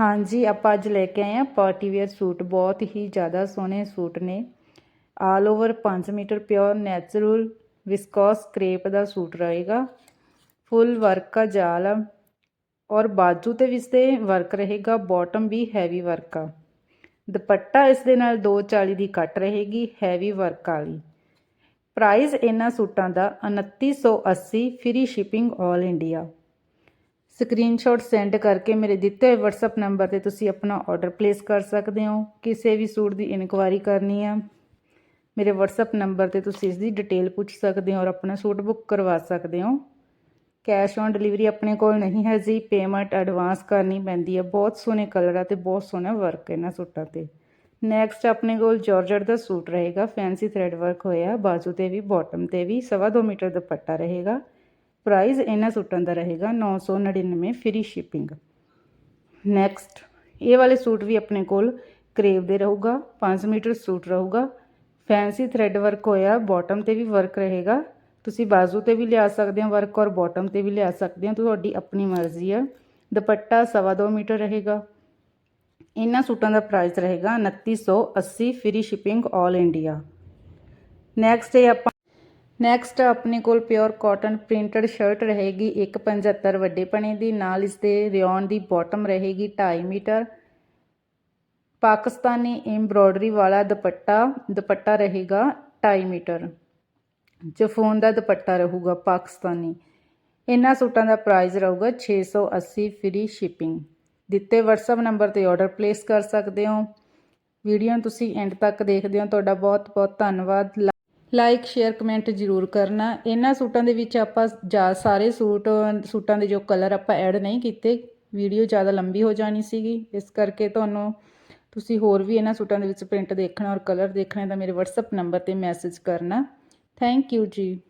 ਹਾਂਜੀ, ਆਪਾਂ ਅੱਜ ਲੈ ਕੇ ਆਏ ਆ ਪਾਰਟੀ ਵੇਅਰ ਸੂਟ, ਬਹੁਤ ਹੀ ਜ਼ਿਆਦਾ ਸੋਹਣੇ ਸੂਟ ਨੇ। All over 5 meter pure natural viscose crepe ਦਾ ਸੂਟ ਰਹੇਗਾ। ਫੁੱਲ ਵਰਕ ਦਾ ਜਾਲ ਆ ਔਰ ਬਾਜੂ ਤੇ ਵੀ ਇਸ ਵਰਕ ਰਹੇਗਾ, ਬਾਟਮ ਵੀ ਹੈਵੀ ਵਰਕ ਆ। ਦੁਪੱਟਾ ਇਸ ਦੇ ਨਾਲ 240 ਦੀ ਕੱਟ ਰਹੇਗੀ, ਹੈਵੀ ਵਰਕ ਵਾਲੀ। ਪ੍ਰਾਈਸ ਇਹਨਾਂ ਸੂਟਾਂ ਦਾ 2980 free shipping 올 India. Screenshot send ਕਰਕੇ ਮੇਰੇ ਦਿੱਤੇ ਹੋਏ WhatsApp ਨੰਬਰ ਤੇ ਤੁਸੀਂ ਆਪਣਾ ਆਰਡਰ ਪਲੇਸ ਕਰ ਸਕਦੇ ਹੋ। ਕਿਸੇ ਵੀ ਸੂਟ ਦੀ ਇਨਕੁਆਇਰੀ ਕਰਨੀ ਆ, ਮੇਰੇ WhatsApp ਨੰਬਰ ਤੇ ਤੁਸੀਂ ਇਸ ਦੀ ਡਿਟੇਲ ਪੁੱਛ ਸਕਦੇ ਹੋ ਔਰ ਆਪਣਾ ਸੂਟ ਬੁੱਕ ਕਰਵਾ ਸਕਦੇ ਹੋ। ਕੈਸ਼ ਔਨ ਡਿਲੀਵਰੀ ਆਪਣੇ ਕੋਲ ਨਹੀਂ ਹੈ ਜੀ ਪੇਮੈਂਟ ਐਡਵਾਂਸ ਕਰਨੀ ਪੈਂਦੀ ਹੈ ਬਹੁਤ ਸੋਹਣੇ ਕਲਰ ਆ ਤੇ ਬਹੁਤ ਸੋਹਣਾ ਵਰਕ ਹੈ ਇਹਨਾਂ ਸੂਟਾਂ ਤੇ। ਨੈਕਸਟ ਆਪਣੇ ਕੋਲ ਜਾਰਜਟ ਦਾ ਸੂਟ ਰਹੇਗਾ ਫੈਂਸੀ ਥ੍ਰੈਡ ਵਰਕ ਹੋਇਆ, ਬਾਜੂ ਤੇ ਵੀ ਬਾਟਮ ਤੇ ਵੀ, ਸਵਾ ਦੋ ਮੀਟਰ ਦੁਪੱਟਾ ਰਹੇਗਾ। ਪ੍ਰਾਈਸ ਇਹਨਾਂ ਸੂਟਾਂ ਦਾ ਰਹੇਗਾ 999 ਫ੍ਰੀ ਸ਼ਿਪਿੰਗ ਨੈਕਸਟ ਇਹ ਵਾਲੇ ਸੂਟ ਵੀ ਆਪਣੇ ਕੋਲ ਕਰੇਵ ਦੇ ਰਹੂਗਾ 5 ਮੀਟਰ ਸੂਟ ਰਹੂਗਾ ਫੈਂਸੀ ਥ੍ਰੈਡ ਵਰਕ ਹੋਇਆ ਬਾਟਮ ਤੇ ਵੀ ਵਰਕ ਰਹੇਗਾ ਤੁਸੀਂ ਬਾਜ਼ੂ ਤੇ ਵੀ ਲਿਆ ਸਕਦੇ ਹੋ ਵਰਕ ਔਰ ਬਾਟਮ ਤੇ ਵੀ ਲਿਆ ਸਕਦੇ ਹੋ ਤੁਹਾਡੀ ਆਪਣੀ ਮਰਜ਼ੀ ਹੈ ਦੁਪੱਟਾ ਸਵਾ ਦੋ ਮੀਟਰ ਰਹੇਗਾ ਇਹਨਾਂ ਸੂਟਾਂ ਦਾ ਪ੍ਰਾਈਸ ਰਹੇਗਾ 2980 ਫ੍ਰੀ ਸ਼ਿਪਿੰਗ 올 ਇੰਡੀਆ ਨੈਕਸਟ ਹੈ ਆਪਾਂ ਨੈਕਸਟ ਆਪਣੇ ਕੋਲ ਪਿਓਰ ਕਾਟਨ ਪ੍ਰਿੰਟਡ ਸ਼ਰਟ ਰਹੇਗੀ 175 ਵੱਡੇ ਪਣੇ ਦੀ ਨਾਲ ਇਸ ਦੇ ਰਿਓਨ ਦੀ ਬਾਟਮ ਰਹੇਗੀ 2.5 ਮੀਟਰ ਪਾਕਿਸਤਾਨੀ ਐਮਬ੍ਰੋਇਡਰੀ ਵਾਲਾ ਦੁਪੱਟਾ ਦੁਪੱਟਾ ਰਹੇਗਾ 2.5 ਮੀਟਰ ਜਫੋਨ ਦਾ ਦੁਪੱਟਾ ਰਹੂਗਾ ਪਾਕਿਸਤਾਨੀ ਇਹਨਾਂ ਸੂਟਾਂ ਦਾ ਪ੍ਰਾਈਸ ਰਹੂਗਾ 680 ਫ੍ਰੀ ਸ਼ਿਪਿੰਗ ਦਿੱਤੇ WhatsApp ਨੰਬਰ ਤੇ ਆਰਡਰ ਪਲੇਸ ਕਰ ਸਕਦੇ ਹੋ ਵੀਡੀਓ ਨੂੰ ਤੁਸੀਂ ਐਂਡ ਤੱਕ ਦੇਖਦੇ ਹੋ ਤੁਹਾਡਾ ਬਹੁਤ ਬਹੁਤ ਧੰਨਵਾਦ ਲਾਈਕ ਸ਼ੇਅਰ ਕਮੈਂਟ ਜ਼ਰੂਰ ਕਰਨਾ। ਇਹਨਾਂ ਸੂਟਾਂ ਦੇ ਵਿੱਚ ਆਪਾਂ ਜਾ ਸਾਰੇ ਸੂਟ, ਸੂਟਾਂ ਦੇ ਜੋ ਕਲਰ ਆਪਾਂ ਐਡ ਨਹੀਂ ਕੀਤੇ ਵੀਡੀਓ ਜ਼ਿਆਦਾ ਲੰਬੀ ਹੋ ਜਾਣੀ ਸੀਗੀ। ਇਸ ਕਰਕੇ ਤੁਹਾਨੂੰ ਤੁਸੀਂ ਹੋਰ ਵੀ ਇਹਨਾਂ ਸੂਟਾਂ ਦੇ ਵਿੱਚ ਪ੍ਰਿੰਟ ਦੇਖਣਾ ਔਰ ਕਲਰ ਦੇਖਣਾ ਤਾਂ ਮੇਰੇ WhatsApp ਨੰਬਰ ਤੇ ਮੈਸੇਜ ਕਰਨਾ। ਥੈਂਕ ਯੂ ਜੀ।